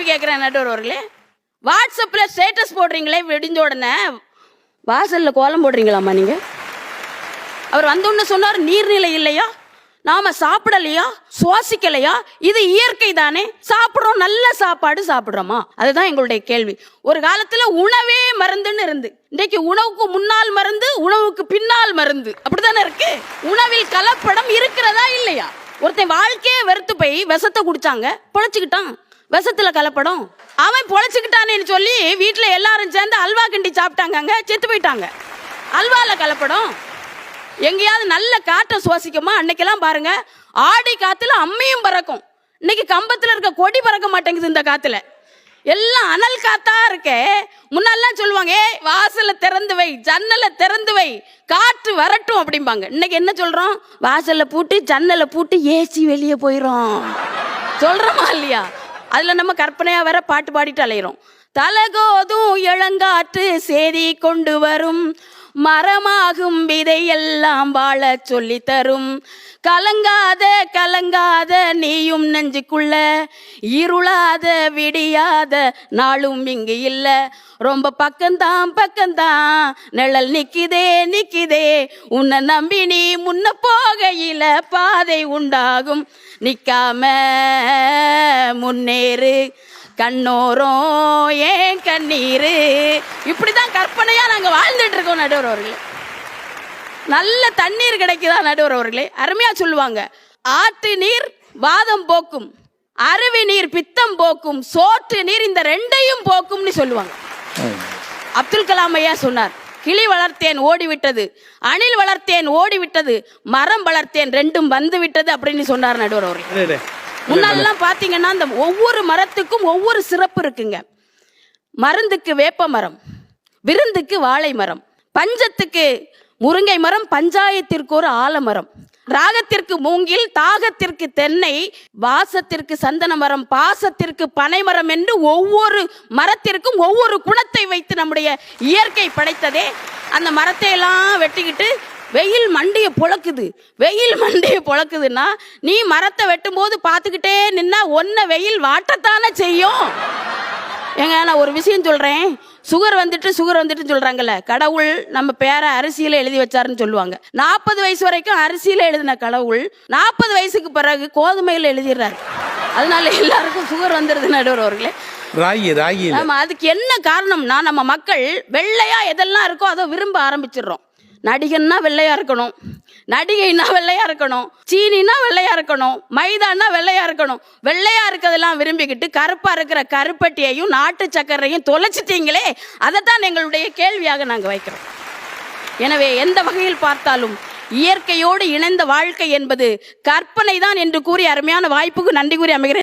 கேள்வி கேட்குறேன் நடுவர் அவர்களே வாட்ஸ்அப்பில் ஸ்டேட்டஸ் போடுறீங்களே விடிஞ்ச உடனே? வாசலில் கோலம் போடுறீங்களாம்மா நீங்கள் அவர் வந்தோன்னு சொன்னார் நீர்நிலை இல்லையா? நாம சாப்பிடலையா? சுவாசிக்கலையா? இது இயற்கை தானே? சாப்பிடுறோம் நல்ல சாப்பாடு சாப்பிடுறோமா? அதுதான் எங்களுடைய கேள்வி. ஒரு காலத்துல உணவே மருந்துன்னு இருந்து. இன்றைக்கு உணவுக்கு முன்னால் மருந்து உணவுக்கு பின்னால் மருந்து. அப்படித்தானே இருக்கு? உணவில் கலப்படம் இருக்கிறதா இல்லையா? ஒருத்தன் வாழ்க்கையே வெறுத்து போய் விஷத்தை குடிச்சாங்க பொழைச்சிக்கிட்டான். விஷத்தில் கலப்படம். அவன் பொழைச்சிக்கிட்டான்னு சொல்லி வீட்டில் எல்லாரும் சேர்ந்து அல்வா கிண்டி சாப்பிட்டாங்க செத்து போயிட்டாங்க. அல்வாவில் கலப்படம். எங்கேயாவது நல்ல காற்றை சுவாசிக்குமா? அன்னைக்கெல்லாம் பாருங்க ஆடி காத்துல அம்மியும் பறக்கும். இன்னைக்கு கம்பத்தில் இருக்க கொடி பறக்க மாட்டேங்குது இந்த காத்துல. எல்லாம் அனல் காத்தா இருக்கே முன்னெல்லாம் சொல்லுவாங்க ஏய் வாசலை திறந்து வை ஜன்னலை திறந்து வை காற்று வரட்டும் அப்படிம்பாங்க. இன்னைக்கு என்ன சொல்றோம்? வாசலை பூட்டி ஜன்னலை பூட்டி ஏசி வெளியே போயிடும் சொல்றோமா இல்லையா? அதுல நம்ம கற்பனையா வேற பாட்டு பாடிட்டு அலையிறோம். தலகோதும் இளங்காற்று சேதி கொண்டு வரும். மரமாகும் விதையெல்லாம் வாழ சொல்லி தரும் கலங்காத கலங்காத நீயும் நெஞ்சுக்குள்ள. இருளாத விடியாத நாளும் இங்கு இல்ல. ரொம்ப பக்கம்தான் பக்கம்தான். நிழல் நிக்கிதே நிக்கிதே. உன்னை நம்பி நீ முன்ன போகையில பாதை உண்டாகும். நிக்காம முன்னேறு. கண்ணோரம் ஏன் கண்ணீரு? இப்படிதான் கற்பனையா நாங்கள் வாழ்ந்துட்டு இருக்கோம் நடுவர் அவர்களே. நல்ல தண்ணீர் கிடைக்குதா நடுவர் அவர்களே? அருமையா சொல்லுவாங்க. ஆற்று நீர் வாதம் போக்கும் அருவி நீர் பித்தம் போக்கும் சோற்று நீர் இந்த ரெண்டையும் போக்கும்னு சொல்லுவாங்க. அப்துல் கலாம் ஐயா சொன்னார் கிளி வளர்த்தேன் ஓடிவிட்டது அணில் வளர்த்தேன் ஓடிவிட்டது மரம் வளர்த்தேன் ரெண்டும் வந்து விட்டது அப்படின்னு சொன்னார் நடுவர் அவர்கள். முன்னாடிலாம் பார்த்தீங்கன்னா அந்த ஒவ்வொரு மரத்துக்கும் ஒவ்வொரு சிறப்பு இருக்குங்க. மருந்துக்கு வேப்ப மரம் விருந்துக்கு வாழை மரம் பஞ்சத்துக்கு முருங்கை மரம் பஞ்சாயத்திற்கு ஒரு ஆலமரம் ராகத்திற்கு மூங்கில் தாகத்திற்கு தென்னை வாசத்திற்கு சந்தன மரம் பாசத்திற்கு பனை மரம் என்று ஒவ்வொரு மரத்திற்கும் ஒவ்வொரு குணத்தை வைத்து நம்முடைய இயற்கை படைத்ததே. அந்த மரத்தை எல்லாம் வெட்டிக்கிட்டு வெயில் மண்டியை பொழக்குது. வெயில் மண்டியை பொழக்குதுன்னா நீ மரத்தை வெட்டும்போது பார்த்துக்கிட்டே நின்னா ஒன்ன வெயில் வாட்டத்தானே செய்யும். ஏங்க நான் ஒரு விஷயம் சொல்றேன். சுகர் வந்துட்டு சுகர் வந்துட்டு சொல்றாங்கல்ல. கடவுள் நம்ம பேரை அரிசியில எழுதி வச்சாருன்னு சொல்லுவாங்க. நாற்பது வயசு வரைக்கும் அரிசியில எழுதின கடவுள் நாற்பது வயசுக்கு பிறகு கோதுமையில எழுதிடுறாரு. அதனால எல்லாருக்கும் சுகர் வந்துடுது நடுவர் அவர்களே. ராகி அதுக்கு என்ன காரணம்னா நம்ம மக்கள் வெள்ளையா எதெல்லாம் இருக்கோ அதை விரும்ப ஆரம்பிச்சிடுறோம். நடிகன்னா வெள்ளையா இருக்கணும். நடிகைன்னா வெள்ளையா இருக்கணும். சீனினா வெள்ளையா இருக்கணும். மைதான்னா வெள்ளையா இருக்கணும். வெள்ளையா இருக்கிறதெல்லாம் விரும்பிக்கிட்டு கருப்பா இருக்கிற கருப்பட்டியையும் நாட்டு சர்க்கரையும் தொலைச்சிட்டீங்களே அதைத்தான் எங்களுடைய கேள்வியாக நாங்கள் வைக்கிறோம். எனவே எந்த வகையில் பார்த்தாலும் இயற்கையோடு இணைந்த வாழ்க்கை என்பது கற்பனை தான் என்று கூறி அருமையான வாய்ப்புக்கு நன்றி கூறி அமைகிறேன்.